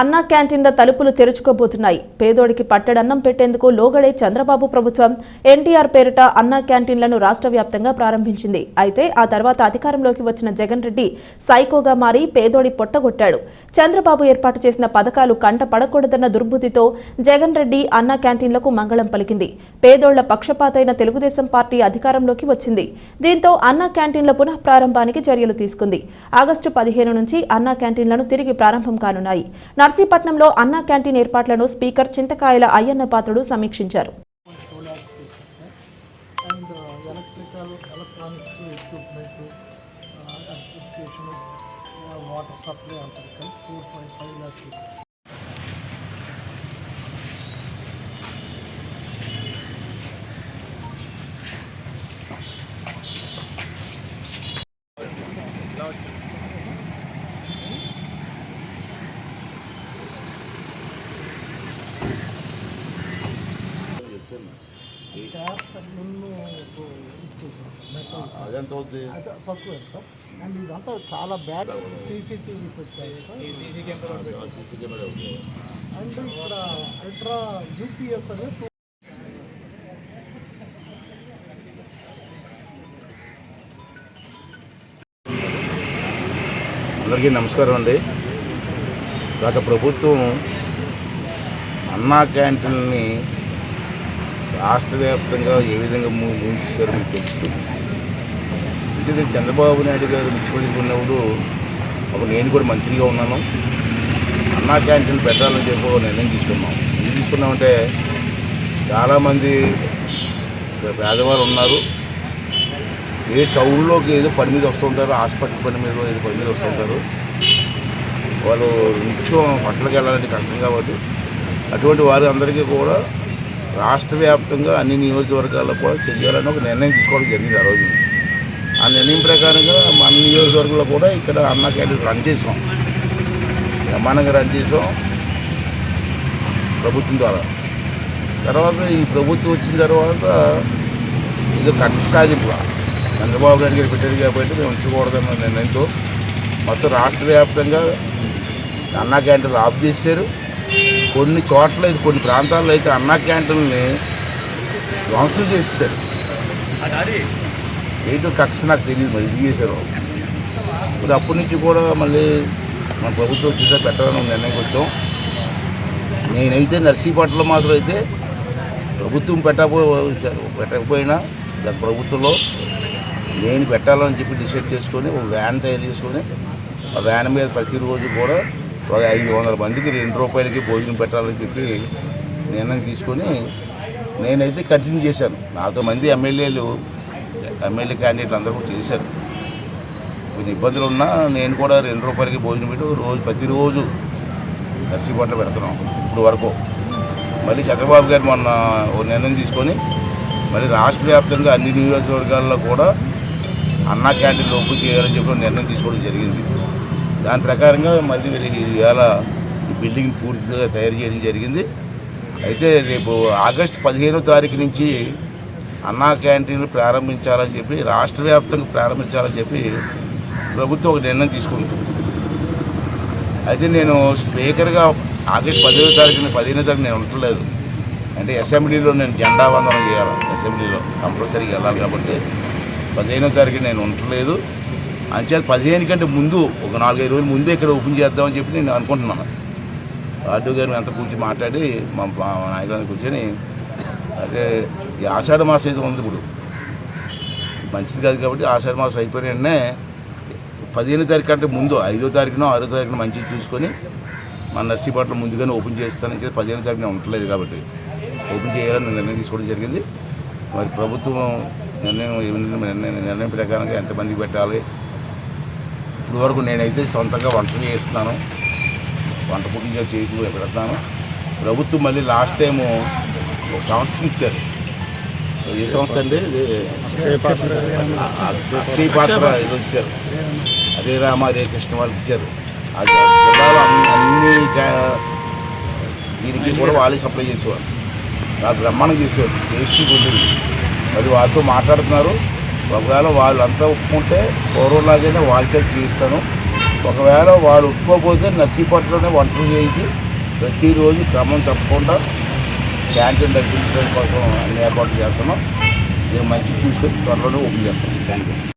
అన్నా క్యాంటీన్ల తలుపులు తెరుచుకోబోతున్నాయి. పేదోడికి పట్టడన్నం పెట్టేందుకు లోగడే చంద్రబాబు ప్రభుత్వం ఎన్టీఆర్ పేరిట అన్నా క్యాంటీన్లను రాష్ట్ర వ్యాప్తంగా ప్రారంభించింది. అయితే ఆ తర్వాత అధికారంలోకి వచ్చిన జగన్ రెడ్డి సైకోగా మారి పేదోడి పొట్టగొట్టాడు. చంద్రబాబు ఏర్పాటు చేసిన పథకాలు కంట పడకూడదన్న దుర్బుద్ధితో జగన్ రెడ్డి అన్నా క్యాంటీన్లకు మంగళం పలికింది. పేదోళ్ళ పక్షపాతైన తెలుగుదేశం పార్టీ అధికారంలోకి వచ్చింది. దీంతో అన్నా క్యాంటీన్ల పునః ప్రారంభానికి చర్యలు తీసుకుంది. ఆగస్టు పదిహేను నుంచి అన్నా క్యాంటీన్లను తిరిగి ప్రారంభం కానున్నాయి. నర్సీపట్నంలో అన్నా క్యాంటీన్ ఏర్పాట్లను స్పీకర్ చింతకాయల అయ్యన్న పాత్రుడు సమీక్షించారు. Water supply four point five lakhs అదెంత అవుద్ది అది తక్కువ సార్. అండ్ ఇదంతా చాలా బ్యాడ్ సీసీటీవీ పెట్టారు సార్. సీసీ కెమెరా ఉంది. అండ్ ఇక్కడ అల్ట్రా యూపీఎస్ అనేది అందరికీ నమస్కారం అండి. గత ప్రభుత్వం అన్నా క్యాంటీన్ని రాష్ట్ర వ్యాప్తంగా ఏ విధంగా మూ- మీకు తెలుసు. అంటే చంద్రబాబు నాయుడు గారు ముఖ్యమంత్రి ఉన్నప్పుడు అప్పుడు నేను కూడా మంత్రిగా ఉన్నాను. అన్నా క్యాంటీన్ పెట్టాలని చెప్పి ఒక నిర్ణయం తీసుకున్నాం. ఎందుకు తీసుకున్నామంటే చాలామంది పేదవారు ఉన్నారు. ఏ టౌన్లోకి ఏదో పని మీద వస్తుంటారు హాస్పిటల్ పని మీద ఏదో పని మీద వస్తుంటారు వాళ్ళు నిత్యం పట్టణకి వెళ్ళాలంటే కష్టం కాబట్టి అటువంటి వారి అందరికీ కూడా రాష్ట్ర వ్యాప్తంగా అన్ని నియోజకవర్గాల్లో కూడా చేయాలని ఒక నిర్ణయం తీసుకోవడం జరిగింది ఆ రోజు. ఆ నిర్ణయం ప్రకారంగా మన నియోజకవర్గంలో కూడా ఇక్కడ అన్న క్యాంటీన్ రన్ చేసాం. బ్రహ్మాండంగా రన్ చేసాం. ప్రభుత్వం ద్వారా. తర్వాత ఈ ప్రభుత్వం వచ్చిన తర్వాత ఇది కక్ష చంద్రబాబు నాయుడు గారు పెట్టారు కాబట్టి మేము ఉంచకూడదన్న నిర్ణయంతో మొత్తం రాష్ట్ర వ్యాప్తంగా అన్నా క్యాంటీన్లు ఆఫ్ చేశారు. కొన్ని చోట్ల కొన్ని ప్రాంతాల్లో అయితే అన్నా క్యాంటీన్ని ధ్వంసం చేసేసారు ఏంటో కక్ష నాకు తెలియదు మరి ఇది చేశారు. మరి అప్పటి నుంచి కూడా మళ్ళీ మన ప్రభుత్వం వచ్చేసరికి పెట్టాలని నిర్ణయం వచ్చాం నేనైతే నర్సీపట్నంలో మాత్రం అయితే ప్రభుత్వం పెట్టకపో పెట్టకపోయినా గత ప్రభుత్వంలో నేను పెట్టాలని చెప్పి డిసైడ్ చేసుకొని ఒక వ్యాన్ తయారు చేసుకొని ఆ వ్యాన్ మీద ప్రతిరోజు కూడా ఒక ఐదు వందల మందికి రెండు రూపాయలకి భోజనం పెట్టాలని చెప్పి నిర్ణయం తీసుకొని నేనైతే కంటిన్యూ చేశాను. నాతో మంది ఎమ్మెల్యేలు ఎమ్మెల్యే క్యాండిడేట్లు అందరూ కూడా చేశారు. కొన్ని ఇబ్బందులు ఉన్నా నేను కూడా రెండు రూపాయలకి భోజనం పెట్టి రోజు ప్రతిరోజు నర్సీపట్ల పెడుతున్నాం ఇప్పుడు వరకు. మళ్ళీ చంద్రబాబు గారు మొన్న నిర్ణయం తీసుకొని మళ్ళీ రాష్ట్ర వ్యాప్తంగా అన్ని నియోజకవర్గాల్లో కూడా అన్నా క్యాంటీన్లు ఓపెన్ చేయాలని చెప్పి నిర్ణయం తీసుకోవడం జరిగింది. దాని ప్రకారంగా మళ్ళీ వీళ్ళకి ఇవాళ బిల్డింగ్ పూర్తిగా తయారు చేయడం జరిగింది. అయితే రేపు ఆగస్టు పదిహేనో తారీఖు నుంచి అన్నా క్యాంటీన్లు ప్రారంభించాలని చెప్పి రాష్ట్ర వ్యాప్తంగా ప్రారంభించాలని చెప్పి ప్రభుత్వం ఒక నిర్ణయం తీసుకుంటుంది అయితే నేను స్పీకర్గా ఆగస్టు పదిహేనో తారీఖున పదిహేనో తారీఖు నేను ఉండలేదు. అంటే అసెంబ్లీలో నేను జెండా వందనం చేయాలి. అసెంబ్లీలో కంపల్సరీగా వెళ్ళాలి కాబట్టి పదిహేనో తారీఖు నేను ఉండలేదు. అంచేత పదిహేను కంటే ముందు ఒక నాలుగైదు రోజులు ముందే ఇక్కడ ఓపెన్ చేద్దామని చెప్పి నేను అనుకుంటున్నాను ఆర్డో గారు అంత కూర్చొని మాట్లాడి మా మా నాయకులను కూర్చొని అదే ఈ ఆషాఢ మాసం అయితే ఉంది ఇప్పుడు. మంచిది కాదు కాబట్టి ఆషాఢ మాసం అయిపోయిన వెంటనే పదిహేను తారీఖు కంటే ముందు ఐదో తారీఖునో ఆరో తారీఖున మంచిది చూసుకొని మన నర్సీపట్నం ముందుగానే ఓపెన్ చేస్తానని చెప్పి పదిహేను తారీఖున ఉండట్లేదు కాబట్టి ఓపెన్ చేయాలని నిర్ణయం తీసుకోవడం జరిగింది. మరి ప్రభుత్వం నిర్ణయం నిర్ణయం నిర్ణయం ప్రకారంగా ఎంతమందికి పెట్టాలి ఇప్పుడు వరకు నేనైతే సొంతంగా వంటలు చేస్తున్నాను. వంట కుటుంబం చేసి పెడతాను. ప్రభుత్వం మళ్ళీ లాస్ట్ టైము ఒక సంస్థకి ఇచ్చారు. ఏ సంస్థ అండి? అక్షయ పాత్ర. ఇది ఇచ్చారు. అదే రామ అదే కృష్ణ వాళ్ళకి ఇచ్చారు. అది జిల్లాలో అన్ని దీనికి కూడా వాళ్ళే సప్లై చేసేవారు నాకు బ్రహ్మాండం చేసేవారు టేస్టీ ఉండేది మరి వారితో మాట్లాడుతున్నారు. ఒకవేళ వాళ్ళంతా ఒప్పుకుంటే పూర్వంలాగానే వాళ్ళ జీవిస్తాను. చేయిస్తాను ఒకవేళ వాళ్ళు ఒప్పుకోకపోతే నర్సీపట్లోనే వంటలు చేయించి ప్రతిరోజు క్రమం తప్పకుండా క్యాంటీన్ తగ్గించడం కోసం అన్ని ఏర్పాట్లు చేస్తున్నాం. మేము మంచి చూసుకొని త్వరలోనే ఓపెన్ చేస్తాం. Thank you